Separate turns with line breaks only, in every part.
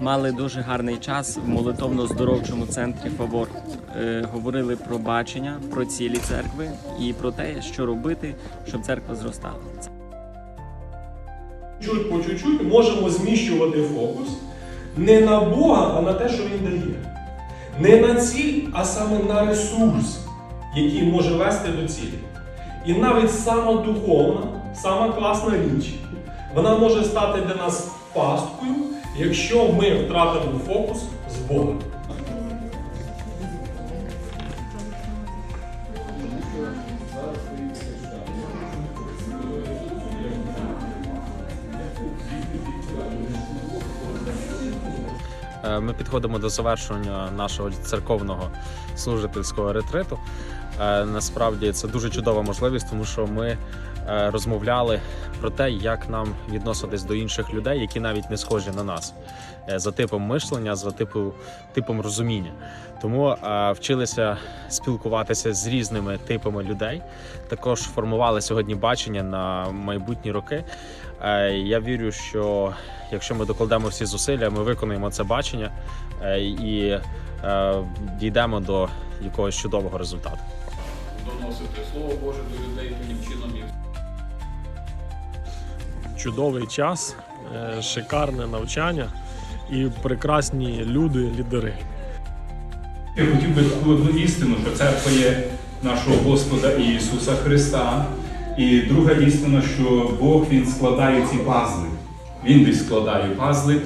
мали дуже гарний час в молитовно-здоровчому центрі Фавор. Е, Говорили про бачення, про цілі церкви і про те, що робити, щоб церква зростала.
чуть по чуть-чуть можемо зміщувати фокус не на Бога, а на те, що Він дає. Не на ціль, а саме на ресурс, який може вести до цілі. І навіть сама духовна, сама класна річ, вона може стати для нас пасткою, якщо ми втратимо фокус з Богом.
Е, Ми підходимо до завершення нашого церковного служительського ретриту. Е, Насправді це дуже чудова можливість, тому що ми е, розмовляли про те, як нам відноситись до інших людей, які навіть не схожі на нас, е, за типом мишлення, за типу, типом розуміння. Тому е, вчилися спілкуватися з різними типами людей. Також формували сьогодні бачення на майбутні роки. Е, Я вірю, що якщо ми докладемо всі зусилля, ми виконуємо це бачення е, і е, дійдемо до якогось чудового результату.
доносити Слово Боже до людей таким чином,
чудовий час, е, шикарне навчання і прекрасні люди, лідери.
Я хотів би таку одну істину, що церква є нашого Господа Ісуса Христа. І друга істина, що Бог Він складає ці пазли. Він десь складає пазли,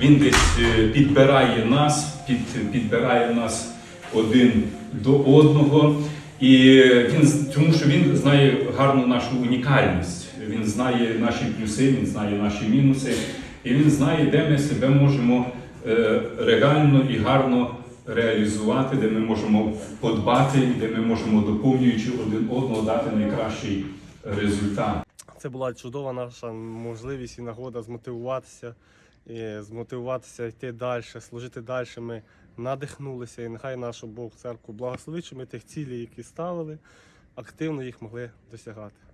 Він десь е, підбирає нас, під, підбирає нас один до одного. І він, тому що він знає гарну нашу унікальність. Він знає наші плюси, він знає наші мінуси, і він знає, де ми себе можемо е, реально і гарно реалізувати, де ми можемо подбати, де ми можемо доповнюючи один одного дати найкращий результат.
Це була чудова наша можливість і нагода змотивуватися, і змотивуватися йти далі, служити далі. Ми надихнулися, і нехай наш Бог церкву благословить, що ми тих цілей, які ставили, активно їх могли досягати.